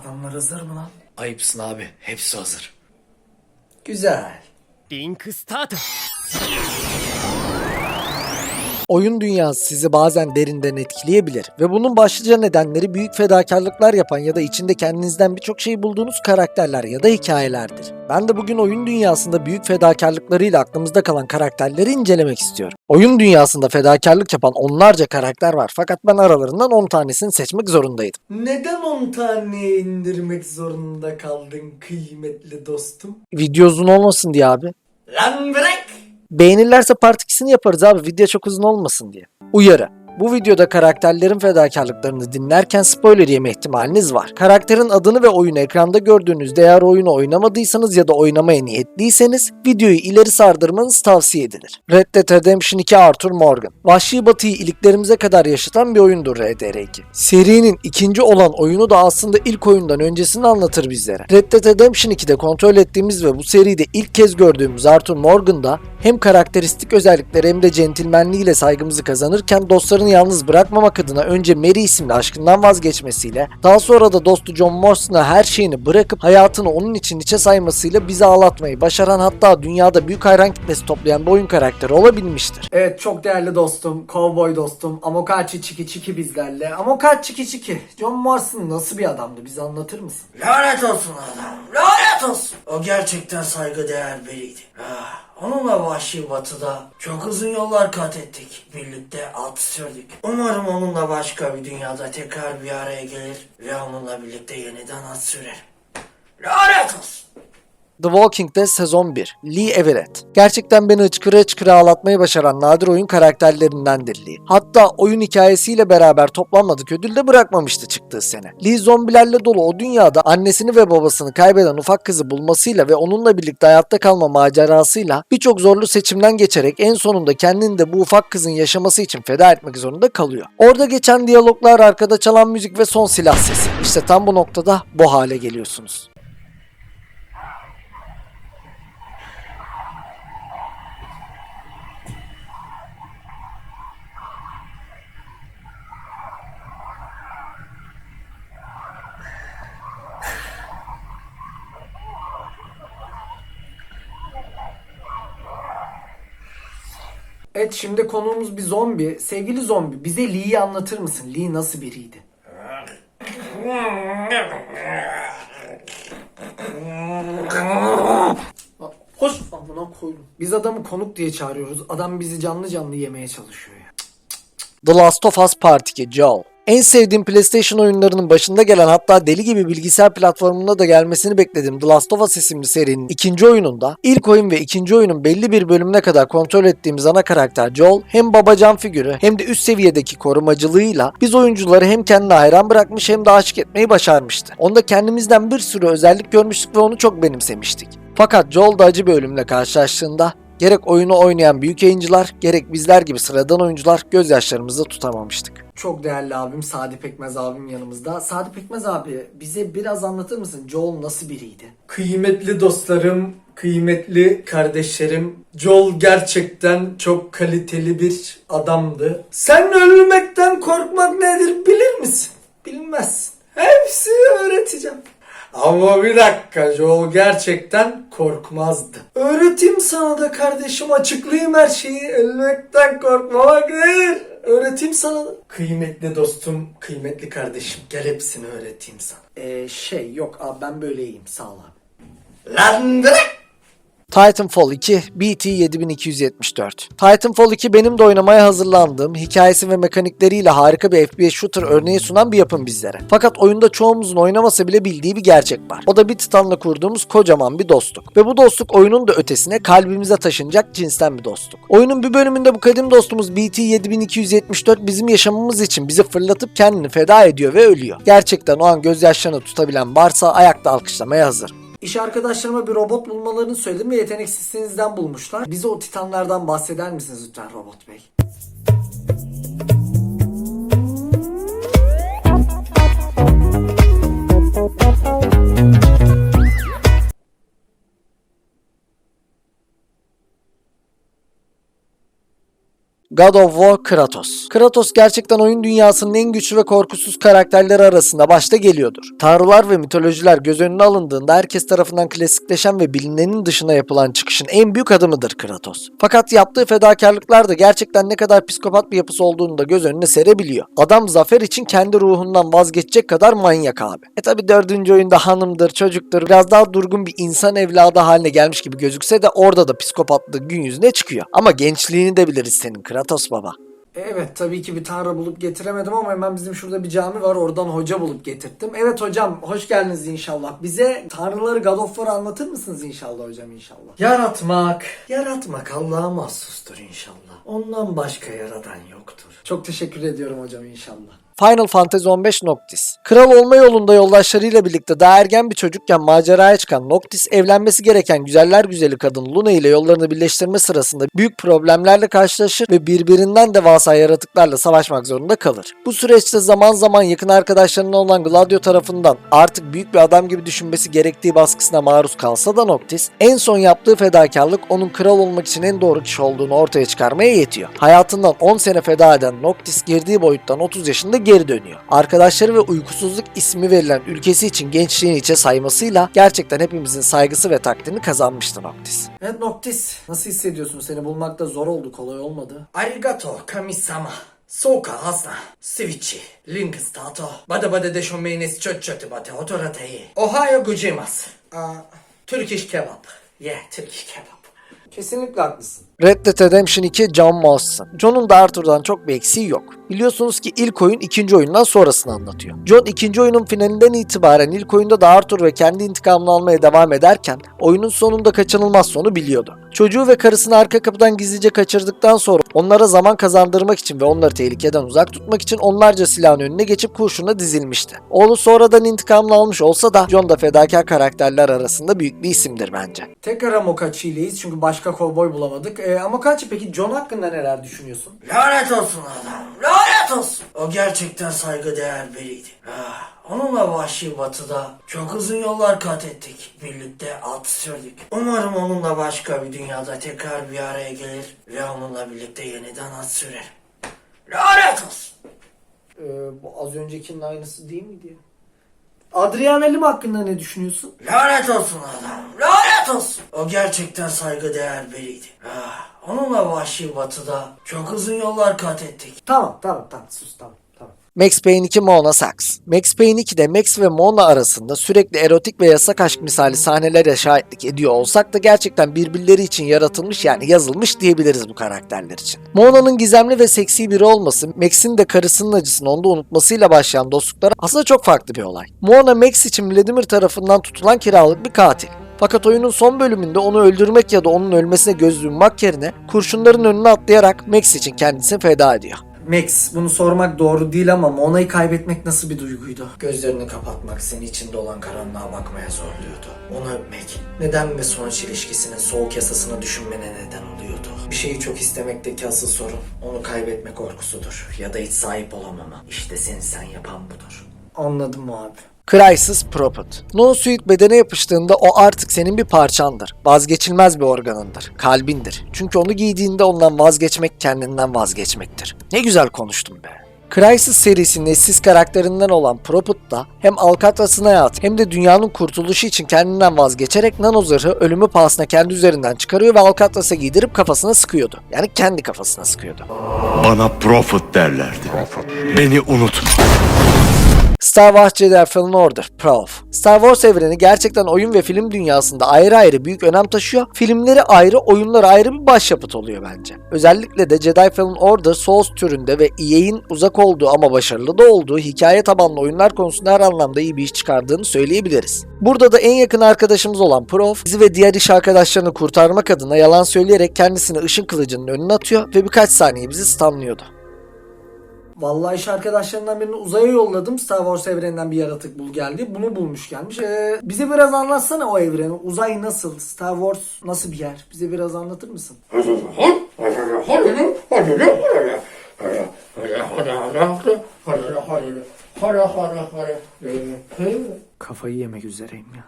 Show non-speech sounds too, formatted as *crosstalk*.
Adamlar hazır mı lan? Ayıpsın abi. Hepsi hazır. Güzel. リンクスタート Oyun dünyası sizi bazen derinden etkileyebilir ve bunun başlıca nedenleri büyük fedakarlıklar yapan ya da içinde kendinizden birçok şey bulduğunuz karakterler ya da hikayelerdir. Ben de bugün oyun dünyasında büyük fedakarlıklarıyla aklımızda kalan karakterleri incelemek istiyorum. Oyun dünyasında fedakarlık yapan onlarca karakter var fakat ben aralarından 10 tanesini seçmek zorundaydım. Neden 10 taneye indirmek zorunda kaldın kıymetli dostum? Video uzun olmasın diye abi. Lan bırak! Beğenirlerse part 2'sini yaparız abi video çok uzun olmasın diye. Uyarı. Bu videoda karakterlerin fedakarlıklarını dinlerken spoiler yeme ihtimaliniz var. Karakterin adını ve oyunu ekranda gördüğünüzde eğer oyunu oynamadıysanız ya da oynamaya niyetliyseniz videoyu ileri sardırmanız tavsiye edilir. Red Dead Redemption 2 Arthur Morgan. Vahşi Batı'yı iliklerimize kadar yaşatan bir oyundur RDR2. Serinin ikinci olan oyunu da aslında ilk oyundan öncesini anlatır bizlere. Red Dead Redemption 2'de kontrol ettiğimiz ve bu seride ilk kez gördüğümüz Arthur Morgan da hem karakteristik özellikleri hem de centilmenliğiyle saygımızı kazanırken dostlarını yalnız bırakmamak adına önce Mary isimli aşkından vazgeçmesiyle daha sonra da dostu John Marston'a her şeyini bırakıp hayatını onun için içe saymasıyla bizi ağlatmayı başaran hatta dünyada büyük hayran kitlesi toplayan bir oyun karakteri olabilmiştir. Evet çok değerli dostum, cowboy dostum, Amokachi Çiki Çiki bizlerle. Amokachi Çiki Çiki, John Marston nasıl bir adamdı bize anlatır mısın? Lanet olsun adam. Lanet olsun. O gerçekten saygıdeğer biriydi. Ah, onunla vahşi batıda çok uzun yollar kat ettik. Birlikte at sürdük. Umarım onunla başka bir dünyada tekrar bir araya gelir ve onunla birlikte yeniden at sürerim. Lanet olsun. The Walking Dead sezon 1 Lee Everett Gerçekten beni hıçkıra hıçkıra ağlatmayı başaran nadir oyun karakterlerindendir Lee. Hatta oyun hikayesiyle beraber toplanmadık ödül de bırakmamıştı çıktığı sene. Lee zombilerle dolu o dünyada annesini ve babasını kaybeden ufak kızı bulmasıyla ve onunla birlikte hayatta kalma macerasıyla birçok zorlu seçimden geçerek en sonunda kendini de bu ufak kızın yaşaması için feda etmek zorunda kalıyor. Orada geçen diyaloglar, arkada çalan müzik ve son silah sesi. İşte tam bu noktada bu hale geliyorsunuz. Evet şimdi konuğumuz bir zombi. Sevgili zombi bize Lee'yi anlatır mısın? Lee nasıl biriydi? Hoş amına koydum. Biz adamı konuk diye çağırıyoruz. Adam bizi canlı canlı yemeye çalışıyor ya. The Last of Us Part 2 Joel. En sevdiğim PlayStation oyunlarının başında gelen hatta deli gibi bilgisayar platformuna da gelmesini beklediğim The Last of Us isimli serinin ikinci oyununda ilk oyun ve ikinci oyunun belli bir bölümüne kadar kontrol ettiğimiz ana karakter Joel hem babacan figürü hem de üst seviyedeki korumacılığıyla biz oyuncuları hem kendine hayran bırakmış hem de aşık etmeyi başarmıştı. Onda kendimizden bir sürü özellik görmüştük ve onu çok benimsemiştik. Fakat Joel da acı bir ölümle karşılaştığında gerek oyunu oynayan büyük yayıncılar gerek bizler gibi sıradan oyuncular gözyaşlarımızı tutamamıştık. Çok değerli abim Sadi Pekmez abim yanımızda. Sadi Pekmez abi bize biraz anlatır mısın? Joel nasıl biriydi? Kıymetli dostlarım, kıymetli kardeşlerim, Joel gerçekten çok kaliteli bir adamdı. Sen ölmekten korkmak nedir bilir misin? Bilmezsin. Hepsini öğreteceğim. Ama bir dakika Joel gerçekten korkmazdı. Öğreteyim sana da kardeşim açıklayayım her şeyi. Ölmekten korkmamak nedir? Öğreteyim sana. Kıymetli dostum, kıymetli kardeşim gel hepsini öğreteyim sana. Ee, şey yok abi ben böyle iyiyim sağ ol abi. Lan bırak. Titanfall 2 BT 7274 Titanfall 2 benim de oynamaya hazırlandığım, hikayesi ve mekanikleriyle harika bir FPS shooter örneği sunan bir yapım bizlere. Fakat oyunda çoğumuzun oynamasa bile bildiği bir gerçek var. O da bir Titan'la kurduğumuz kocaman bir dostluk. Ve bu dostluk oyunun da ötesine kalbimize taşınacak cinsten bir dostluk. Oyunun bir bölümünde bu kadim dostumuz BT 7274 bizim yaşamımız için bizi fırlatıp kendini feda ediyor ve ölüyor. Gerçekten o an gözyaşlarını tutabilen varsa ayakta alkışlamaya hazır. İş arkadaşlarıma bir robot bulmalarını söyledim ve yeteneksizliğinizden bulmuşlar. Bize o titanlardan bahseder misiniz lütfen robot bey? God of War Kratos. Kratos gerçekten oyun dünyasının en güçlü ve korkusuz karakterleri arasında başta geliyordur. Tanrılar ve mitolojiler göz önüne alındığında herkes tarafından klasikleşen ve bilinenin dışına yapılan çıkışın en büyük adımıdır Kratos. Fakat yaptığı fedakarlıklar da gerçekten ne kadar psikopat bir yapısı olduğunu da göz önüne serebiliyor. Adam zafer için kendi ruhundan vazgeçecek kadar manyak abi. E tabi dördüncü oyunda hanımdır, çocuktur, biraz daha durgun bir insan evladı haline gelmiş gibi gözükse de orada da psikopatlığı gün yüzüne çıkıyor. Ama gençliğini de biliriz senin Kratos baba. Evet tabii ki bir tanrı bulup getiremedim ama hemen bizim şurada bir cami var oradan hoca bulup getirttim. Evet hocam hoş geldiniz inşallah. Bize tanrıları God of War'ı anlatır mısınız inşallah hocam inşallah? Yaratmak, yaratmak Allah'a mahsustur inşallah. Ondan başka yaradan yoktur. Çok teşekkür ediyorum hocam inşallah. Final Fantasy 15 Noctis. Kral olma yolunda yoldaşlarıyla birlikte daha ergen bir çocukken maceraya çıkan Noctis evlenmesi gereken güzeller güzeli kadın Luna ile yollarını birleştirme sırasında büyük problemlerle karşılaşır ve birbirinden devasa yaratıklarla savaşmak zorunda kalır. Bu süreçte zaman zaman yakın arkadaşlarından olan Gladio tarafından artık büyük bir adam gibi düşünmesi gerektiği baskısına maruz kalsa da Noctis en son yaptığı fedakarlık onun kral olmak için en doğru kişi olduğunu ortaya çıkarmaya yetiyor. Hayatından 10 sene feda eden Noctis girdiği boyuttan 30 yaşında geri dönüyor. Arkadaşları ve uykusuzluk ismi verilen ülkesi için gençliğini içe saymasıyla gerçekten hepimizin saygısı ve takdirini kazanmıştı Noctis. Evet Noctis nasıl hissediyorsun? Seni bulmakta zor oldu kolay olmadı. Arigato kamisama. Soka hasna. Switchi. Link stato. Bada bada de shomenes çöt çötü bate otoratei. Ohio gozaimasu. Aa, Turkish kebap. Yeah, Turkish kebap. Kesinlikle haklısın. Red Dead Redemption 2 John Marston. John'un da Arthur'dan çok bir eksiği yok. Biliyorsunuz ki ilk oyun ikinci oyundan sonrasını anlatıyor. John ikinci oyunun finalinden itibaren ilk oyunda da Arthur ve kendi intikamını almaya devam ederken oyunun sonunda kaçınılmaz sonu biliyordu. Çocuğu ve karısını arka kapıdan gizlice kaçırdıktan sonra onlara zaman kazandırmak için ve onları tehlikeden uzak tutmak için onlarca silahın önüne geçip kurşuna dizilmişti. Oğlu sonradan intikamını almış olsa da John da fedakar karakterler arasında büyük bir isimdir bence. Tekrar Amokachi ileyiz çünkü başka kovboy bulamadık. Ee, Amokachi peki John hakkında neler düşünüyorsun? Lanet olsun adam. Lanet olsun. O gerçekten saygıdeğer biriydi. Ah, onunla vahşi batıda çok uzun yollar kat ettik. Birlikte at sürdük. Umarım onunla başka bir dünyada tekrar bir araya gelir ve onunla birlikte yeniden at sürerim. Lanet olsun. Ee, bu az öncekinin aynısı değil miydi ya? Adrian Elim hakkında ne düşünüyorsun? Lanet olsun adam. Lanet olsun. O gerçekten saygıdeğer biriydi. Ah, onunla vahşi batıda çok uzun yollar kat ettik. Tamam tamam tamam sus tamam tamam. Max Payne 2 Mona Saks. Max Payne 2'de Max ve Mona arasında sürekli erotik ve yasak aşk misali sahnelere şahitlik ediyor olsak da gerçekten birbirleri için yaratılmış yani yazılmış diyebiliriz bu karakterler için. Mona'nın gizemli ve seksi biri olması, Max'in de karısının acısını onda unutmasıyla başlayan dostlukları aslında çok farklı bir olay. Mona Max için Vladimir tarafından tutulan kiralık bir katil. Fakat oyunun son bölümünde onu öldürmek ya da onun ölmesine göz yummak yerine kurşunların önüne atlayarak Max için kendisini feda ediyor. Max bunu sormak doğru değil ama Mona'yı kaybetmek nasıl bir duyguydu? Gözlerini kapatmak seni içinde olan karanlığa bakmaya zorluyordu. Onu öpmek neden ve sonuç ilişkisinin soğuk yasasını düşünmene neden oluyordu. Bir şeyi çok istemekteki asıl sorun onu kaybetme korkusudur ya da hiç sahip olamama. İşte seni sen yapan budur. Anladım abi. Crisis Prophet. No Suit bedene yapıştığında o artık senin bir parçandır. Vazgeçilmez bir organındır. Kalbindir. Çünkü onu giydiğinde ondan vazgeçmek kendinden vazgeçmektir. Ne güzel konuştum be. Crisis serisinin eşsiz karakterinden olan Prophet da hem Alcatraz'ın hayatı hem de dünyanın kurtuluşu için kendinden vazgeçerek nano zırhı ölümü pahasına kendi üzerinden çıkarıyor ve Alcatraz'a giydirip kafasına sıkıyordu. Yani kendi kafasına sıkıyordu. Bana Prophet derlerdi. Beni unutma. Star Wars Jedi Fallen Order Prof. Star Wars evreni gerçekten oyun ve film dünyasında ayrı ayrı büyük önem taşıyor. Filmleri ayrı, oyunları ayrı bir başyapıt oluyor bence. Özellikle de Jedi Fallen Order Souls türünde ve EA'in uzak olduğu ama başarılı da olduğu hikaye tabanlı oyunlar konusunda her anlamda iyi bir iş çıkardığını söyleyebiliriz. Burada da en yakın arkadaşımız olan Prof, bizi ve diğer iş arkadaşlarını kurtarmak adına yalan söyleyerek kendisini ışın kılıcının önüne atıyor ve birkaç saniye bizi stunlıyordu. Vallahi iş arkadaşlarından birini uzaya yolladım. Star Wars evreninden bir yaratık bul geldi. Bunu bulmuş gelmiş. Ee, bize biraz anlatsana o evreni. Uzay nasıl? Star Wars nasıl bir yer? Bize biraz anlatır mısın? *laughs* Kafayı yemek üzereyim ya.